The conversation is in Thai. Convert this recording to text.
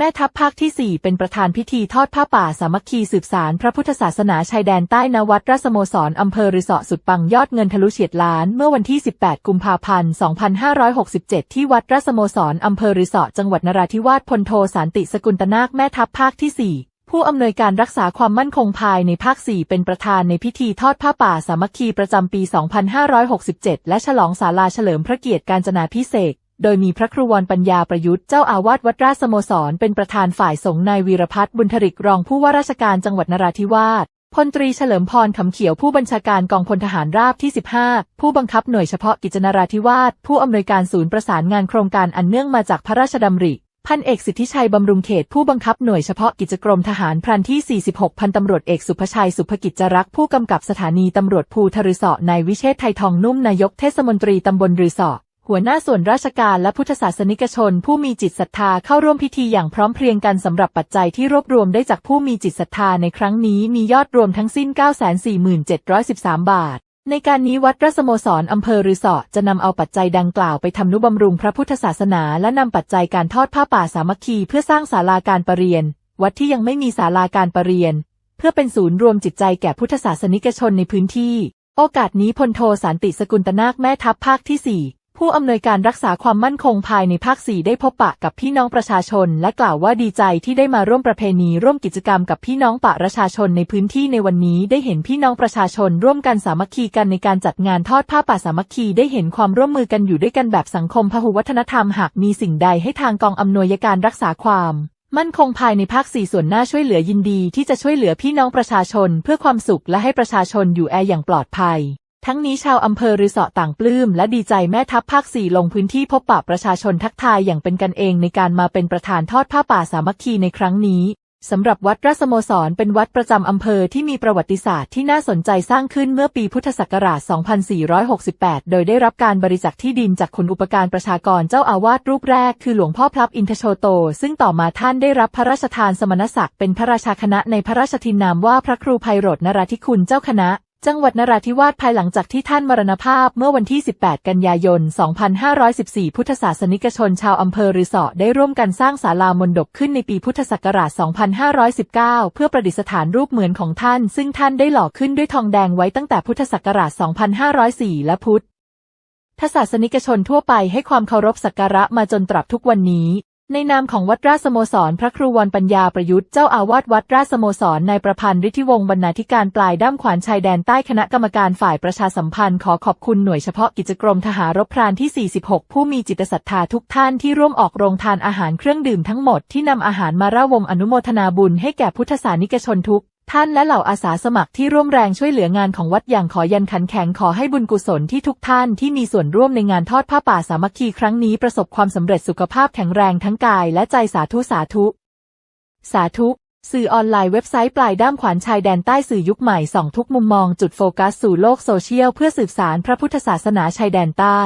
แม่ทัพภาคที่ 4 เป็นประธานพิธีทอดผ้าป่าสามัคคีสืบสารพระพุทธศาสนาชายแดนใต้นวัดราชสโมสรอำเภอริเสาะสุดปังยอดเงินทะลุเฉียดล้าน เมื่อวันที่ 18 กุมภาพันธ์ 2567 ที่วัดราชสโมสรอำเภอริเสาะจังหวัดนราธิวาสพลโทสันติสกุลตนาคแม่ทัพภาคที่ 4ผู้อำนวยการรักษาความมั่นคงภายในภาค 4 เป็นประธานในพิธีทอดผ้าป่าสามัคคีประจำปี 2567 และฉลองศาลาเฉลิมพระเกียรติการจนาพิเศษ โดยมีพระครูวรปัญญาประยุทธ์เจ้าอาวาสวัดราชสโมสร เป็นประธานฝ่ายสงฆ์นายวีรพัฒน์บุญธริกรองผู้ว่าราชการจังหวัดนราธิวาสพลตรีเฉลิมพรขำเขียวผู้บัญชาการกองพลทหารราบที่ 15 ผู้บังคับหน่วยเฉพาะกิจนราธิวาสผู้อำนวยการศูนย์ประสานงานโครงการอันเนื่องมาจากพระราชดำริพันเอกสิทธิชัยบำรุงเขตผู้บังคับหน่วยเฉพาะกิจกรมทหารพรานที่ 46 พันตำรวจเอกสุภชัยสุภกิจจรักษ์ผู้กำกับสถานีตำรวจภูทรือสาะนายวิเชษไทยทองนุ่มนายกเทศมนตรีตำบลรือสาะ หัวหน้าส่วนราชการและพุทธศาสนิกชน ผู้มีจิตศรัทธาเข้าร่วมพิธีอย่างพร้อมเพรียงกันสำหรับปัจจัยที่รวบรวมได้จากผู้มีจิตศรัทธาในครั้งนี้มียอดรวมทั้งสิ้น 94713บาท ในการนี้วัดราชสโมสรอำเภอรือสาะจะนำเอาปัจจัยดังกล่าวไปทำนุบำรุงพระพุทธศาสนา และนำปัจจัยการทอดผ้าป่าสามัคคีเพื่อสร้างศาลาการประเรียน วัดที่ยังไม่มีศาลาการประเรียน เพื่อเป็นศูนย์รวมจิตใจแก่พุทธศาสนิกชนในพื้นที่ โอกาสนี้พลโทสันติสกุลตนาคแม่ทัพภาคที่4 ผู้อำนวยการรักษาความมั่นคงภายในภาค 4 ได้พบปะกับพี่น้องประชาชน และกล่าวว่าดีใจที่ได้มาร่วมประเพณีร่วมกิจกรรมกับพี่น้องปะประชาชนในพื้นที่ในวันนี้ได้เห็นพี่น้องประชาชน ร่วมกันสามัคคีกันในการจัดงานทอดผ้าป่าสามัคคีได้เห็นความร่วมมือกันอยู่ด้วยกันแบบสังคมพหุวัฒนธรรมหากมีสิ่งใดให้ทางกองอำนวยการรักษาความมั่นคงภายในภาคสี่ส่วนหน้าช่วยเหลือยินดีที่จะช่วยเหลือพี่น้องประชาชน เพื่อความสุขและให้ประชาชนอยู่แอร์อย่างปลอดภัย ทั้งนี้ชาวอำเภอรือเสาะต่างปลื้มและดีใจแม่ทัพภาคสี่ลงพื้นที่พบปะประชาชนทักทายอย่างเป็นกันเองในการมาเป็นประธานทอดผ้าป่าสามัคคีในครั้งนี้สำหรับวัดราสโมสรเป็นวัดประจำอำเภอที่มีประวัติศาสตร์ที่น่าสนใจสร้างขึ้นเมื่อปีพุทธศักราช 2468 โดยได้รับการบริจาคที่ดินจากคุณอุปการประชากรเจ้าอาวาสรูปแรกคือหลวงพ่อพลับอินทโชโต ซึ่งต่อมาท่านได้รับพระราชทานสมณศักดิ์เป็นพระราชาคณะในพระราชทินนามว่าพระครูไพโรจนราธิคุณเจ้าคณะ จังหวัดนราธิวาสภายหลังจากที่ท่านมรณภาพเมื่อวันที่ 18 กันยายน 2514 พุทธศาสนิกชนชาวอำเภอรือสาะได้ร่วมกันสร้างศาลามนดบขึ้นในปีพุทธศักราช 2519 เพื่อประดิษฐานรูปเหมือนของท่าน ซึ่งท่านได้หล่อขึ้นด้วยทองแดงไว้ตั้งแต่พุทธศักราช 2504 และพุทธศาสนิกชนทั่วไปให้ความเคารพสักการะมาจนตราบทุกวันนี้ ในนามของวัดราชสโมสรพระครูวรปัญญาประยุทธ์เจ้าอาวาสวัดราชสโมสรนายประพันธ์ฤทธิวงศ์บรรณาธิการปลายด้ามขวานชายแดนใต้คณะกรรมการฝ่ายประชาสัมพันธ์ขอขอบคุณหน่วยเฉพาะกิจกรมทหารรบพรานที่ 46 ผู้มีจิตศรัทธาทุกท่านที่ร่วมออกโรงทานอาหารเครื่องดื่มทั้งหมดที่นำอาหารมาร่าวงอนุโมทนาบุญให้แก่พุทธศาสนิกชนทุก ท่านและเหล่าอาสาสมัครที่ร่วมแรงช่วยเหลืองานของวัดอย่างขอยันขันแข็งขอให้บุญกุศลที่ทุกท่านที่มีส่วนร่วมในงานทอดผ้าป่าสามัคคีครั้งนี้ประสบความสำเร็จสุขภาพแข็งแรงทั้งกายและใจสาธุสาธุ สาธุ สื่อออนไลน์เว็บไซต์ปลายด้ามขวานชายแดนใต้สื่อยุคใหม่ส่องทุกมุมมองจุดโฟกัสสู่โลกโซเชียลเพื่อสืบสารพระพุทธศาสนาชายแดนใต้